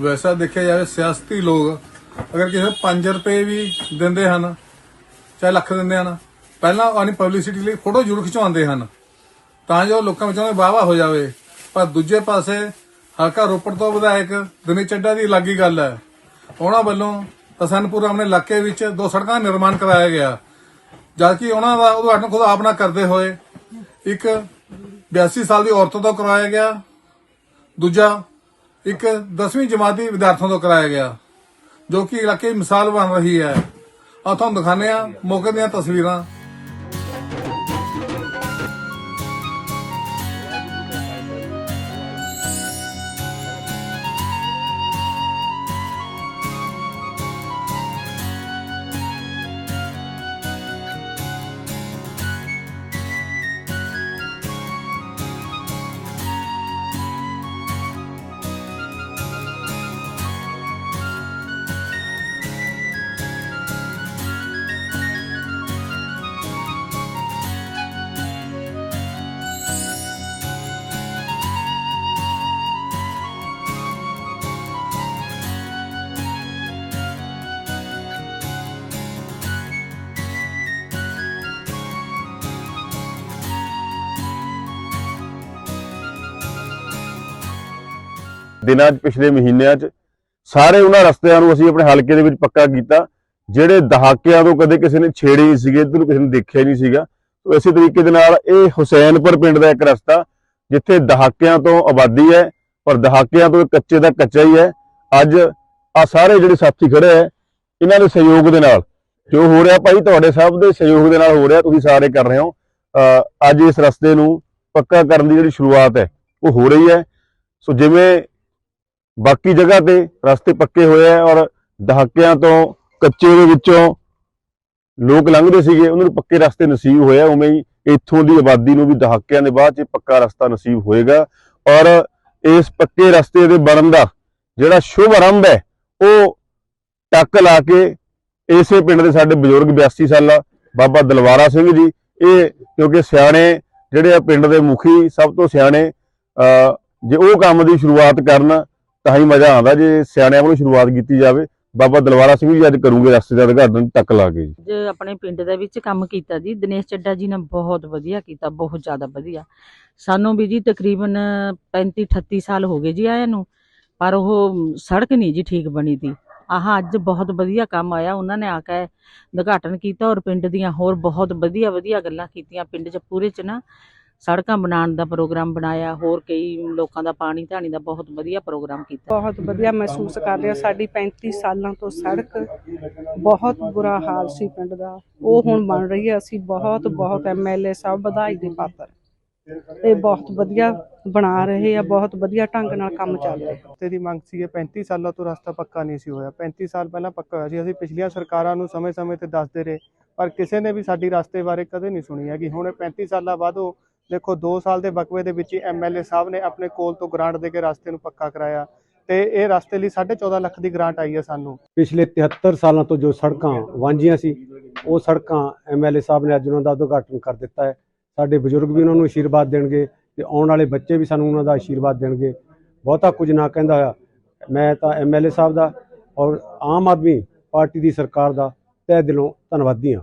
ਵੈਸਾ ਦੇਖਿਆ ਜਾਵੇ ਸਿਆਸਤੀ ਲੋਕ, ਅਗਰ ਕਿਸੇ ਨੂੰ 5 ਰੁਪਏ ਵੀ ਦਿੰਦੇ ਹਨ, ਚਾਹੇ ਲੱਖ ਦਿੰਦੇ ਹਨ, ਪਹਿਲਾਂ ਆਪਣੀ ਪਬਲਿਸਿਟੀ ਲਈ ਫੋਟੋ ਜ਼ਰੂਰ ਖਿਚਵਾਉਂਦੇ ਹਨ। ਤਾਂ ਜੋ ਲੋਕਾਂ ਵਿੱਚੋਂ ਉਹਨੇ ਵਾਹਵਾ ਹੋ ਜਾਵੇ। ਪਰ ਦੂਜੇ ਪਾਸੇ, ਹਲਕਾ ਰੋਪੜ ਤੋਂ ਵਿਧਾਇਕ ਦਿਨੇ ਚੱਡਾ ਦੀ ਅਲੱਗ ਹੀ ਗੱਲ ਹੈ। ਉਹਨਾਂ ਵੱਲੋਂ ਹਸਨਪੁਰ ਆਪਣੇ ਇਲਾਕੇ ਵਿੱਚ ਦੋ ਸੜਕਾਂ ਦਾ ਨਿਰਮਾਣ ਕਰਾਇਆ ਗਿਆ। ਜਦ ਕਿ ਉਹਨਾਂ ਦਾ ਉਦਘਾਟਨ ਖੁਦ ਆਪ ਨਾ ਕਰਦੇ ਹੋਏ, ਇੱਕ 82 ਸਾਲ ਦੀ ਔਰਤ ਤੋਂ ਕਰਾਇਆ ਗਿਆ, ਦੂਜਾ ਇੱਕ 10ਵੀਂ ਜਮਾਤੀ ਵਿਦਿਆਰਥੀਆਂ ਤੋਂ ਕਰਾਇਆ ਗਿਆ, ਜੋ ਕਿ ਇਲਾਕੇ ਦੀ ਮਿਸਾਲ ਬਣ ਰਹੀ ਹੈ। ਆ ਤੁਹਾਨੂੰ ਦਿਖਾਉਂਦੇ ਆ ਮੌਕੇ ਦੀਆਂ ਤਸਵੀਰਾਂ। ਦਿਨਾਂ 'ਚ, ਪਿਛਲੇ ਮਹੀਨਿਆਂ 'ਚ, ਸਾਰੇ ਉਹਨਾਂ ਰਸਤਿਆਂ ਨੂੰ ਅਸੀਂ ਆਪਣੇ ਹਲਕੇ ਦੇ ਵਿੱਚ ਪੱਕਾ ਕੀਤਾ, ਜਿਹੜੇ ਦਹਾਕਿਆਂ ਤੋਂ ਕਦੇ ਕਿਸੇ ਨੇ ਛੇੜੇ ਨਹੀਂ ਸੀਗੇ, ਇੱਧਰ ਕਿਸੇ ਨੇ ਦੇਖਿਆ ਨਹੀਂ ਸੀਗਾ। ਸੋ ਇਸੇ ਤਰੀਕੇ ਦੇ ਨਾਲ ਇਹ ਹੁਸੈਨਪੁਰ ਪਿੰਡ ਦਾ ਇੱਕ ਰਸਤਾ, ਜਿੱਥੇ ਦਹਾਕਿਆਂ ਤੋਂ ਆਬਾਦੀ ਹੈ, ਪਰ ਦਹਾਕਿਆਂ ਤੋਂ ਕੱਚੇ ਦਾ ਕੱਚਾ ਹੀ ਹੈ। ਅੱਜ ਆ ਸਾਰੇ ਜਿਹੜੇ ਸਾਥੀ ਖੜੇ ਹੈ, ਇਹਨਾਂ ਦੇ ਸਹਿਯੋਗ ਦੇ ਨਾਲ, ਜੋ ਹੋ ਰਿਹਾ ਭਾਈ, ਤੁਹਾਡੇ ਸਭ ਦੇ ਸਹਿਯੋਗ ਦੇ ਨਾਲ ਹੋ ਰਿਹਾ, ਤੁਸੀਂ ਸਾਰੇ ਕਰ ਰਹੇ ਹੋ। ਅਹ ਅੱਜ ਇਸ ਰਸਤੇ ਨੂੰ ਪੱਕਾ ਕਰਨ ਦੀ ਜਿਹੜੀ ਸ਼ੁਰੂਆਤ ਹੈ, ਉਹ ਹੋ ਰਹੀ ਹੈ। ਸੋ ਜਿਵੇਂ ਬਾਕੀ ਜਗ੍ਹਾ ਤੇ ਰਸਤੇ ਪੱਕੇ ਹੋਏ ਆ ਔਰ ਦਹਾਕਿਆਂ ਤੋਂ ਕੱਚੇ ਦੇ ਵਿੱਚੋਂ ਲੋਕ ਲੰਘਦੇ ਸੀਗੇ, ਉਹਨਾਂ ਨੂੰ ਪੱਕੇ ਰਸਤੇ ਨਸੀਬ ਹੋਇਆ ਉਵੇਂ ਹੀ। ਇੱਥੋਂ ਦੀ ਆਬਾਦੀ ਨੂੰ ਵੀ ਦਹਾਕਿਆਂ ਦੇ ਬਾਅਦ ਚ ਪੱਕਾ ਰਸਤਾ ਨਸੀਬ ਹੋਏਗਾ। ਔਰ ਇਸ ਪੱਕੇ ਰਸਤੇ ਦੇ ਬਣਨ ਦਾ ਜਿਹੜਾ ਸ਼ੁਭ ਆਰੰਭ ਹੈ, ਉਹ ਟੱਕ ਲਾ ਕੇ ਇਸੇ ਪਿੰਡ ਦੇ ਸਾਡੇ ਬਜ਼ੁਰਗ 82 ਸਾਲਾ ਬਾਬਾ ਦਲਵਾਰਾ ਸਿੰਘ ਜੀ, ਇਹ ਕਿਉਂਕਿ ਸਿਆਣੇ ਜਿਹੜੇ ਆ ਪਿੰਡ ਦੇ ਮੁਖੀ, ਸਭ ਤੋਂ ਸਿਆਣੇ, ਅਹ ਜੇ ਉਹ ਕੰਮ ਦੀ ਸ਼ੁਰੂਆਤ ਕਰਨ ਤਾਂ ਹੀ ਮਜ਼ਾ ਆਉਂਦਾ ਜੇ ਸਿਆਣਿਆਂ ਵੱਲੋਂ ਸ਼ੁਰੂਆਤ ਕੀਤੀ ਜਾਵੇ। ਬਾਬਾ ਦਲਵਾਰਾ ਸਿੰਘ ਜੀ ਅੱਜ ਕਰੂਗੇ ਰਸਤੇ ਦਾ ਉਦਘਾਟਨ ਟੱਕ ਲਾ ਕੇ ਜੀ। ਅੱਜ ਆਪਣੇ ਪਿੰਡ ਦੇ ਵਿੱਚ ਕੰਮ ਕੀਤਾ ਜੀ, ਦਿਨੇਸ਼ ਚੱਡਾ ਜੀ ਨੇ ਬਹੁਤ ਵਧੀਆ ਕੀਤਾ, ਬਹੁਤ ਜ਼ਿਆਦਾ ਵਧੀਆ। ਸਾਨੂੰ ਵੀ ਜੀ ਤਕਰੀਬਨ 35 38 ਸਾਲ ਹੋ ਗਏ ਜੀ ਆਇਆਂ ਨੂੰ, ਪਰ ਉਹ ਸੜਕ ਨਹੀਂ ਜੀ ਠੀਕ ਬਣੀ ਤੀ। ਆਹ ਅੱਜ ਬਹੁਤ ਵਧੀਆ ਕੰਮ ਆਇਆ, ਉਹਨਾਂ ਨੇ ਆ ਕੇ ਉਦਘਾਟਨ ਕੀਤਾ ਔਰ ਪਿੰਡ ਦੀਆਂ ਹੋਰ ਬਹੁਤ ਵਧੀਆ ਵਧੀਆ ਗੱਲਾਂ ਕੀਤੀਆਂ। ਪਿੰਡ 'ਚ ਪੂਰੇ 'ਚ ਨਾ ਸੜਕਾਂ ਬਣਾਉਣ ਦਾ ਪ੍ਰੋਗਰਾਮ ਬਣਾਇਆ ਹੋਰ ਕਈ ਲੋਕਾਂ ਦਾ ਪਾਣੀ ਧਾਣੀ ਦਾ ਬਹੁਤ ਵਧੀਆ ਪ੍ਰੋਗਰਾਮ ਕੀਤਾ। ਬਹੁਤ ਵਧੀਆ ਮਹਿਸੂਸ ਕਰਦੇ ਹਾਂ ਸਾਡੀ 35 ਸਾਲਾਂ ਤੋਂ ਸੜਕ ਬਹੁਤ ਬੁਰਾ ਹਾਲ ਸੀ ਪਿੰਡ ਦਾ। ਉਹ ਹੁਣ ਬਣ ਰਹੀ ਹੈ ਅਸੀਂ ਬਹੁਤ ਬਹੁਤ ਐਮਐਲਏ ਸਾਹਿਬ ਵਧਾਈ ਦੇ ਪਾਤਰ। ਇਹ ਬਹੁਤ ਵਧੀਆ ਬਣਾ ਰਹੇ ਆ ਬਹੁਤ ਵਧੀਆ ਢੰਗ ਨਾਲ ਕੰਮ ਚੱਲ ਰਿਹਾ। ਰਸਤੇ ਦੀ ਮੰਗ ਸੀ 35 ਸਾਲਾਂ ਤੋਂ ਰਸਤਾ ਪੱਕਾ ਨਹੀਂ ਸੀ ਹੋਇਆ। 35 ਸਾਲ ਪਹਿਲਾਂ ਪੱਕਾ ਹੋਇਆ ਸੀ। ਅਸੀਂ ਪਿਛਲੀਆਂ ਸਰਕਾਰਾਂ ਨੂੰ ਸਮੇਂ-ਸਮੇਂ ਤੇ ਦੱਸਦੇ ਰਹੇ ਪਰ ਕਿਸੇ ਨੇ ਵੀ ਸਾਡੀ ਰਸਤੇ ਬਾਰੇ ਕਦੇ ਨਹੀਂ ਸੁਣੀ ਹੈਗੀ। ਹੁਣ ਇਹ 35 ਸਾਲਾਂ ਬਾਅਦ ਉਹ ਦੇਖੋ 2 ਸਾਲ ਦੇ ਬਕਵੇ ਦੇ ਵਿੱਚ ਹੀ ਐਮਐਲਏ ਸਾਹਿਬ ਨੇ ਆਪਣੇ ਕੋਲ ਤੋਂ ਗ੍ਰਾਂਟ ਦੇ ਕੇ ਰਸਤੇ ਨੂੰ ਪੱਕਾ ਕਰਾਇਆ ਤੇ ਇਹ ਰਸਤੇ ਲਈ 14.5 ਲੱਖ ਦੀ ਗ੍ਰਾਂਟ ਆਈ ਹੈ ਸਾਨੂੰ। ਪਿਛਲੇ 73 ਸਾਲਾਂ ਤੋਂ ਜੋ ਸੜਕਾਂ ਵਾਂਝੀਆਂ ਸੀ, ਉਹ ਸੜਕਾਂ ਐਮਐਲਏ ਸਾਹਿਬ ਨੇ ਅੱਜ ਉਹਨਾਂ ਦਾ ਉਦਘਾਟਨ ਕਰ ਦਿੱਤਾ ਹੈ। ਸਾਡੇ ਬਜ਼ੁਰਗ ਵੀ ਉਹਨਾਂ ਨੂੰ ਆਸ਼ੀਰਵਾਦ ਦੇਣਗੇ ਤੇ ਆਉਣ ਵਾਲੇ ਬੱਚੇ ਵੀ ਸਾਨੂੰ ਉਹਨਾਂ ਦਾ ਆਸ਼ੀਰਵਾਦ ਦੇਣਗੇ। ਬਹੁਤਾ ਕੁਝ ਨਾ ਕਹਿੰਦਾ ਹੋਇਆ। ਮੈਂ ਤਾਂ ਐਮਐਲਏ ਸਾਹਿਬ ਦਾ ਔਰ ਆਮ ਆਦਮੀ ਪਾਰਟੀ ਦੀ ਸਰਕਾਰ ਦਾ ਤਹਿ ਦਿਲੋਂ ਧੰਨਵਾਦੀ ਹਾਂ।